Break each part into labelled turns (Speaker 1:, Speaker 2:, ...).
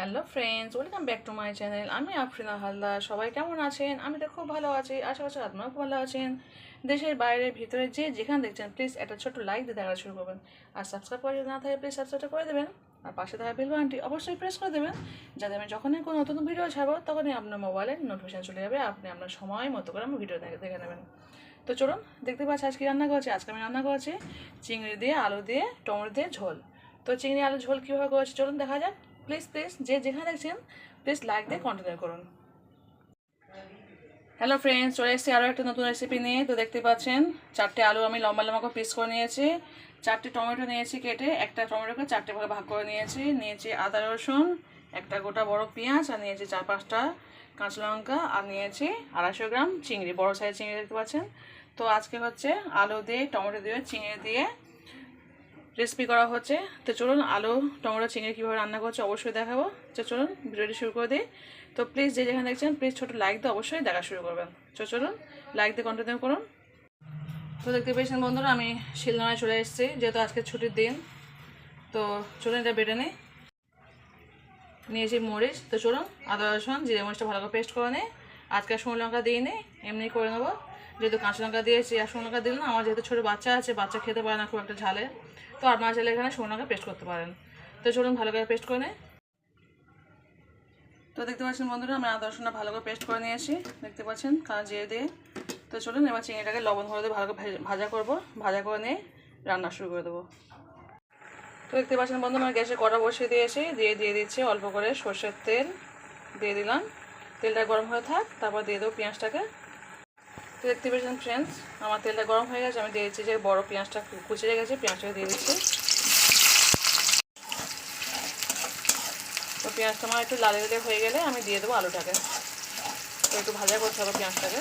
Speaker 1: Hello friends welcome back to my channel আমি আফরিনা হালদার। সবাই কেমন আছেন? আমি তো খুব ভালো আছি। আশা করছি খুব ভালো আছেন। দেশের বাইরের ভিতরে যে যেখানে দেখছেন প্লিজ একটা ছোট্ট লাইক দিয়ে দেখা শুরু করবেন। আর সাবস্ক্রাইব করে না থাকে প্লিজ সাবস্ক্রাইবটা করে দেবেন। আর পাশে থাকা বেল বাটনটি অবশ্যই প্রেস করে দেবেন। যাতে আমি যখনই কোনো নতুন ভিডিও ছাড়বো, তখনই আপনার মোবাইলে নোটিফিকেশন চলে যাবে। আপনি আপনার সময় মতো করে আমার ভিডিও দেখে দেখে নেবেন। তো চলুন, দেখতে পাচ্ছি আজকে রান্না করেছি। আজকে আমি রান্না করেছি চিংড়ি দিয়ে, আলু দিয়ে, টমেটো দিয়ে ঝোল। তো চিংড়ি, আলু, ঝোল কীভাবে করেছি? চলুন দেখা যাক। প্লিজ প্লিজ যে যেখানে দেখছেন প্লিজ লাইক দিয়ে কন্টিনিউ করুন। হ্যালো ফ্রেন্ডস চলে এসেছি আরও একটা নতুন রেসিপি নিয়ে। তো দেখতে পাচ্ছেন, চারটে আলু আমি লম্বা লম্বা করে পিস করে নিয়েছি। চারটে টমেটো নিয়েছি কেটে, একটা টমেটোকে চারটে ভাগে ভাগ করে নিয়েছি। নিয়েছি আদা, রসুন, একটা গোটা বড় পেঁয়াজ, আর নিয়েছি চার পাঁচটা কাঁচা লঙ্কা, আর নিয়েছি আড়াইশো গ্রাম চিংড়ি, বড় সাইজ চিংড়ি দেখতে পাচ্ছেন। তো আজকে হচ্ছে আলু দিয়ে, টমেটো দিয়ে, চিংড়ি দিয়ে রেসিপি করা হচ্ছে। তো চলুন আলু, টমেটো, চিংড়ি কীভাবে রান্না করছে অবশ্যই দেখাবো। তো চলুন ভিডিওটি শুরু করে দিই। তো প্লিজ যে যেখানে দেখছেন প্লিজ ছোটো লাইক দিয়ে অবশ্যই দেখা শুরু করবেন। তো চলুন লাইক দিয়ে কন্টিনিউ করুন। তো দেখতে পেয়েছেন বন্ধুরা, আমি শিলনোড়ায় চলে এসেছি, যেহেতু আজকে ছুটির দিন। তো চলুন এটা বেটে নিই। নিয়েছি মরিচ। তো চলুন আদা রসুন, জিরে মরিচটা ভালো করে পেস্ট করে নিই। আজকে শুকনো লঙ্কা দিই নি এমনি করে নেব। যেহেতু কাঁচা লঙ্কা দিয়েছি, আর শুকনো লঙ্কা দিলে না আমার যেহেতু ছোটো বাচ্চা আছে, বাচ্চা খেতে পারে না খুব একটা ঝালে। তো আপনারা চাইলে এখানে শুকনো লঙ্কা পেস্ট করতে পারেন। তো চলুন ভালো করে পেস্ট করে নিই। তো দেখতে পাচ্ছেন বন্ধুরা আমি আদা, রসুনটা ভালো করে পেস্ট করে নিয়েছি। দেখতে পাচ্ছেন কাঁচা জিরে দিয়ে। তো চলুন এবার চিংড়িটাকে লবণ হলুদে ভালো করে ভেজে- করব। ভাজা করে নিয়ে রান্না শুরু করে দেবো। তো দেখতে পাচ্ছেন বন্ধু আমার গ্যাসে কড়া বসিয়ে দিয়েছি। দিয়ে দিয়ে দিচ্ছি অল্প করে সর্ষের তেল। দিয়ে দিলাম। তেলটা গরম হয়ে থাক, তারপর দিয়ে দেবো পেঁয়াজটাকে। তো দেখতে পেয়েছেন ফ্রেন্ডস আমার তেলটা গরম হয়ে গেছে, আমি দিয়ে দিচ্ছি যে বড় পেঁয়াজটা কুচিয়ে গেছে, পেঁয়াজটাকে দিয়ে দিচ্ছি। তো পেঁয়াজটা আমার একটু লালে লালে হয়ে গেলে আমি দিয়ে দেবো আলুটাকে। তো একটু ভাজা করতে হবে পেঁয়াজটাকে।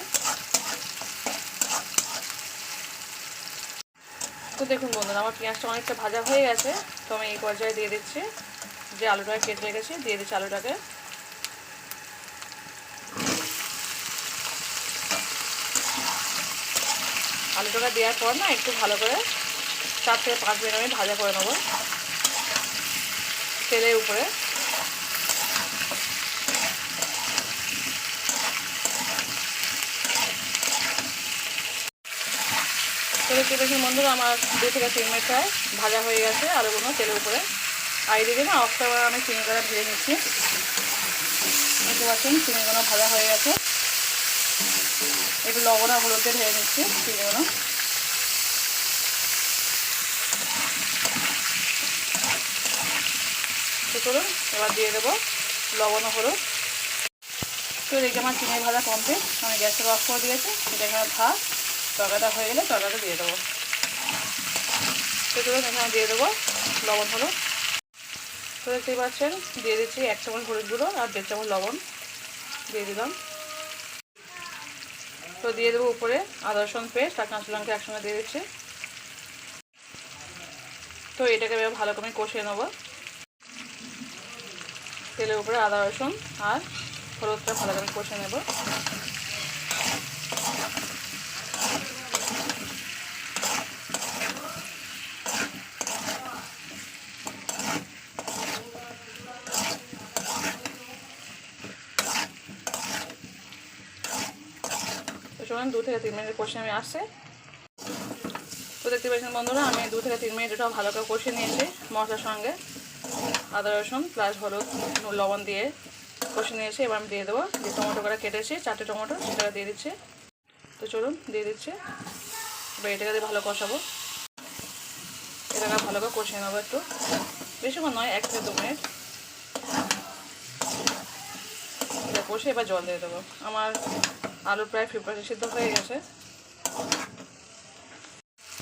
Speaker 1: তো দেখুন বন্ধুরা, আমার পেঁয়াজটা অনেকটা ভাজা হয়ে গেছে, তো আমি এই পর্যায়ে দিয়ে দিচ্ছি যে আলুটাকে কেটে রেখেছি, দিয়ে দিচ্ছি আলুটাকে। আলুটাকে দেওয়ার পর না একটু ভালো করে চার থেকে পাঁচ মিনিট আমি ভাজা করে নেব। তেলের উপরে। তো দেখতে দেখুন বন্ধুরা আমার দু থেকে তিন মিনিট প্রায় ভাজা হয়ে গেছে আলুগুলো তেলের উপরে। আর এদিকে না অফ করে আমি চিনিগুলো ভেজে নিচ্ছি। দেখতে পাচ্ছেন চিনিগুলো ভাজা হয়ে গেছে। একটু লবণ আর হলুদ দিয়ে ভেজে নিচ্ছি চিনিগুলো তো চলুন এবার দিয়ে দেবো লবণ হলুদ। তো দেখি আমার চিনি ভাজা কমপ্লিট। আমি গ্যাসটা অফ করে দিয়েছি, এটা এখানে ভাত, তরকারিটা হয়ে গেলে তরকারিটা দিয়ে দেবো। তো চলুন এখানে দিয়ে দেবো লবণ হলুদ। তো দেখতেই পাচ্ছেন, দিয়ে দিচ্ছি এক চামচ হলুদ গুঁড়ো আর দেড় চামচ লবণ। দিয়ে দিলাম। তো দিয়ে দেবো উপরে আদা রসুন পেস্ট আর কাঁচা লঙ্কা একসঙ্গে দিয়ে দিচ্ছি। তো এটাকে ভালো করে কষিয়ে নেব। তেলের উপরে আদা রসুন আর হলুদটা ভালো করে কষিয়ে নেব। চলুন, দু থেকে তিন মিনিট কষে আমি আসছে। তো দেখতে পাচ্ছেন বন্ধুরা, আমি দু থেকে তিন মিনিট এটা ভালো করে কষে নিয়েছি মশলার সঙ্গে। আদা, রসুন প্লাস হলুদ লবণ দিয়ে কষে নিয়েছি। এবার আমি দিয়ে দেবো যে টমেটো করে কেটেছি, চারটে টমেটো সেটা দিয়ে দিচ্ছি। তো চলুন, দিয়ে দিচ্ছি। এবার এটাকে দিয়ে ভালো কষাবো। এটাকে ভালো করে কষিয়ে নেব একটু। বেশিক্ষণ নয়, এক থেকে দু মিনিট। এটা কষে এবার জল দিয়ে দেবো। আমার আলু প্রায় ফিফটি সিদ্ধ হয়ে গেছে।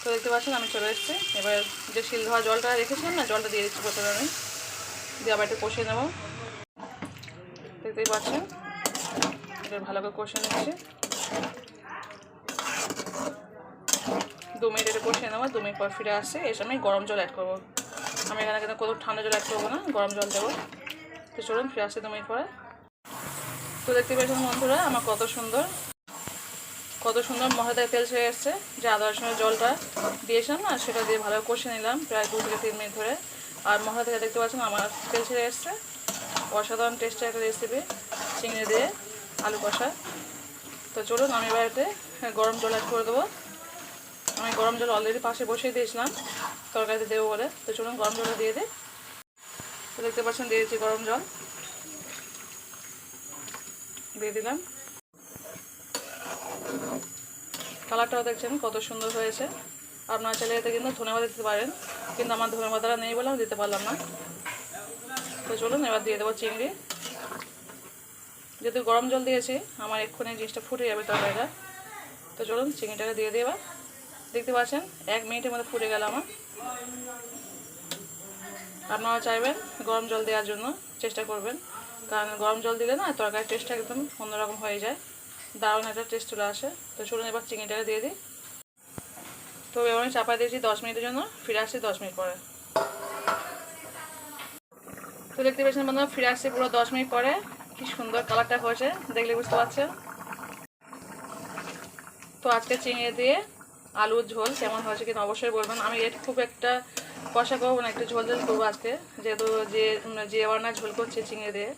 Speaker 1: তো দেখতে পাচ্ছেন, আমি চলে এসেছি। এবার যে শিল ধোয়া জলটা রেখেছিলাম না, জলটা দিয়ে দিচ্ছি প্রথমে আমি। দিয়ে আবার একটু কষিয়ে নেব। দেখতেই পাচ্ছেন এটা ভালো করে কষে নিচ্ছি। দু মিনিট এটা কষিয়ে নেব, দু মিনিট পর ফিরে আসছে। এসে আমি গরম জল অ্যাড করব। আমি এখানে কিন্তু কোনো ঠান্ডা জল অ্যাড করব না, গরম জল দেবো। তো চলুন, ফিরে আসছে দু মিনিট পরে। তো দেখতে পেয়েছেন বন্ধুরা, আমার কত সুন্দর কত সুন্দর মশলাতে তেল ছেড়ে এসছে। যে আদা রসুনের জলটা দিয়েছিলাম না, সেটা দিয়ে ভালো কষে নিলাম প্রায় দু থেকে তিন মিনিট ধরে। আর মশলা থেকে দেখতে পাচ্ছেন আমার তেল ছেড়ে এসছে। অসাধারণ টেস্টের একটা রেসিপি চিংড়ি দিয়ে আলু কষা। তো চলুন, আমি এতে গরম জল অ্যাড করে দেবো। আমি গরম জল অলরেডি পাশে বসিয়ে দিয়েছিলাম, তরকারিতে দেবো বলে। তো চলুন, গরম জলটা দিয়ে দিই। তো দেখতে পাচ্ছেন দিয়েছি গরম জল। দিয়ে দিলাম। কালারটাও দেখছেন কত সুন্দর হয়েছে। আপনারা চাইলে এতে কিন্তু ধনেপাতা দিতে পারেন, কিন্তু আমার ধনেপাতাটা নেই বলে দিতে পারলাম না। তো চলুন, এবার দিয়ে দেবো চিংড়ি। যেহেতু গরম জল দিয়েছি, আমার এক্ষুনি জিনিসটা ফুটে যাবে তার তরকারিটা। তো চলুন, চিংড়িটাকে দিয়ে দিয়ে এবার। দেখতে পাচ্ছেন, এক মিনিটের মধ্যে ফুটে গেল আমার। আপনারা চাইবেন গরম জল দেওয়ার জন্য, চেষ্টা করবেন। কারণ গরম জল দিলে না তরকারির টেস্টটা একদম অন্যরকম হয়ে যায়। দারুণ একটা টেস্ট চলে আসে। তো চলুন এবার চিংড়িটাকে দিয়ে দিই। তো এবার আমি চাপা দিয়েছি দশ মিনিটের জন্য, ফিরে আসছি দশ মিনিট পরে। তো দেখতে পেয়েছেন বন্ধুরা, ফিরে আসছি পুরো দশ মিনিট পরে। কি সুন্দর কালারটা হয়েছে, দেখলে বুঝতে পারছেন। তো আজকে চিংড়ি দিয়ে আলুর ঝোল কেমন হয়েছে কিন্তু অবশ্যই বলবেন। আমি এর খুব একটা কষা করব না, একটু ঝোল ঝোল করব আজকে। যেহেতু যে যে আবার না ঝোল করছে চিংড়ি দিয়ে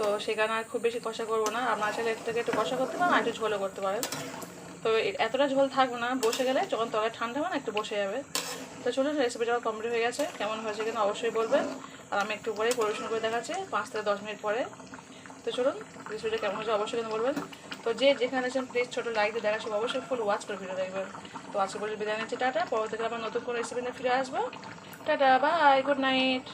Speaker 1: তো সেখানে আর খুব বেশি কষা করব না। আপনার চাইলে একটু একটু কষা করতে পারেন, আর একটু ঝোলও করতে পারেন। তো এতটা ঝোল থাকবে না, বসে গেলে যখন তরকারি ঠান্ডা হবে না, একটু বসে যাবে। তো চলুন রেসিপিটা কমপ্লিট হয়ে গেছে। কেমন হয়েছে কিন্তু অবশ্যই বলবেন। আর আমি একটু পরেই পরিবেশন করে দেখাচ্ছি, পাঁচ থেকে দশ মিনিট পরে। তো চলুন রেসিপিটা কেমন হয়েছে অবশ্যই কিন্তু বলবেন। তো যে যেখানে আছেন প্লিজ ছোটো লাইক দিয়ে দেখা সব অবশ্যই ফুল ওয়াচ করে ভিডিও দেখবেন। তো আজকে বলে বিদায় নিচ্ছি, টাটা। পরবর্তীকালে আবার নতুন কোনো রেসিপি নিয়ে ফিরে আসব। Tata bye good night